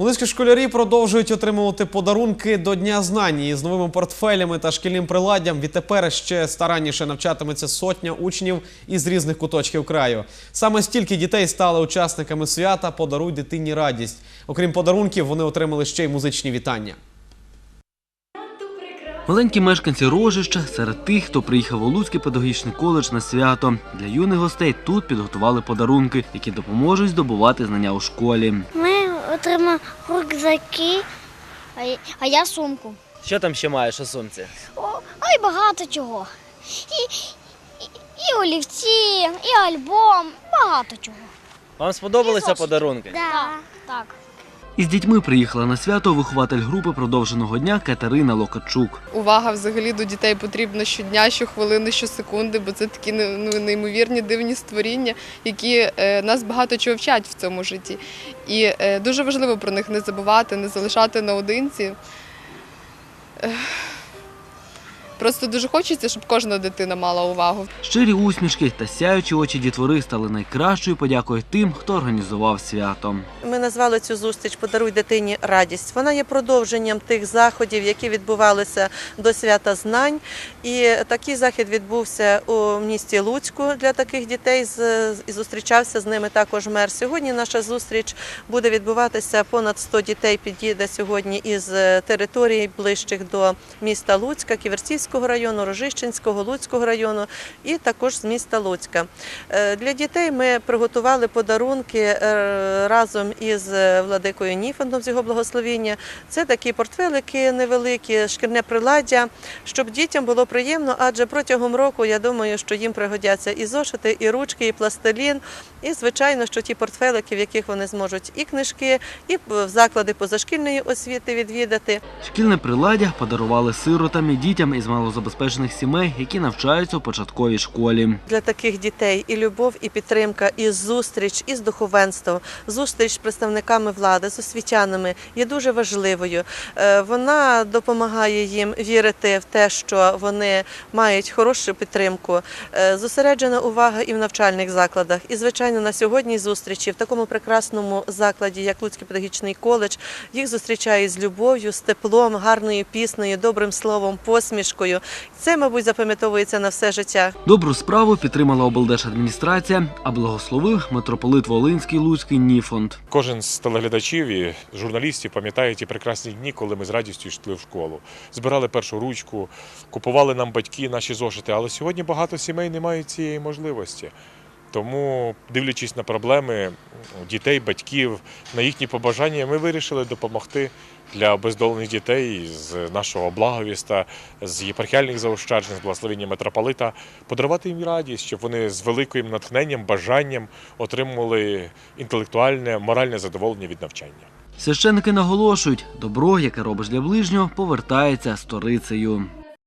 Волинські школярі продовжують отримувати подарунки до Дня знань. І з новими портфелями та шкільним приладдям відтепер ще старанніше навчатиметься сотня учнів із різних куточків краю. Саме стільки дітей стали учасниками свята Подаруй дитині радість. Окрім подарунків, вони отримали ще й музичні вітання. Маленькі мешканці Рожища серед тих, хто приїхав у Луцький педагогічний коледж на свято. Для юних гостей тут підготували подарунки, які допоможуть здобувати знання у школі. Ми отримали рюкзаки, а я сумку. Що там ще маєш у сумці? О, Ой, багато чого. І, і, і олівці, і альбом, багато чого. Вам сподобалися подарунки? подарунки? Так, так. Із дітьми приїхала на свято вихователь групи продовженого дня Катерина Локачук. Увага взагалі до дітей потрібна щодня, щохвилини, щосекунди, бо це такі ну, неймовірні дивні створіння, які е, нас багато чого вчать в цьому житті. І е, дуже важливо про них не забувати, не залишати наодинці. Ех, Просто дуже хочеться, щоб кожна дитина мала увагу. Щирі усмішки та сяючі очі дітвори стали найкращою подякою тим, хто організував свято. Ми назвали цю зустріч Подаруй дитині радість. Вона є продовженням тих заходів, які відбувалися до свята знань. І такий захід відбувся у місті Луцьку для таких дітей. з- І зустрічався з ними також мер. Сьогодні наша зустріч буде відбуватися. Понад 100 дітей підійде сьогодні із е, територій ближчих до міста Луцька, Ківерцівського району, Рожищенського, Луцького району і також з міста Луцька. Е, Для дітей ми приготували подарунки е, разом із владикою Ніфондом з його благословіння. Це такі портфелики невеликі, шкірне приладдя, щоб дітям було приємно, адже протягом року я думаю, що їм пригодяться і зошити, і ручки, і пластилін. І звичайно, що ті портфелики, в яких вони зможуть і книжки, і заклади позашкільної освіти відвідати. Шкільне приладдя подарували сиротам і дітям із малозабезпечених сімей, які навчаються у початковій школі. для таких дітей і любов, і підтримка, і зустріч із духовенством, зустріч з представниками влади, з освітянами є дуже важливою. Е, Вона допомагає їм вірити в те, що вони мають хорошу підтримку. Е, Зосереджена увага і в навчальних закладах. І, звичайно, на сьогодні зустрічі в такому прекрасному закладі, як Луцький педагогічний коледж, їх зустрічають з любов'ю, з теплом, гарною піснею, добрим словом, посмішкою. Це, мабуть, запам'ятовується на все життя. Добру справу підтримала облдержадміністрація, а благословив митрополит Волинський Луцький Ніфонд. Кожен з телеглядачів і журналістів пам'ятає ті прекрасні дні, коли ми з радістю йшли в школу. Збирали першу ручку, купували нам батьки наші зошити. Але сьогодні багато сімей не мають цієї можливості. Тому, дивлячись на проблеми дітей, батьків, на їхні побажання, ми вирішили допомогти для обездолених дітей з нашого благовіста, з єпархіальних заощаджень, з благословення митрополита, подарувати їм радість, щоб вони з великим натхненням, бажанням отримували інтелектуальне, моральне задоволення від навчання. Священники наголошують, добро, яке робиш для ближнього, повертається сторицею.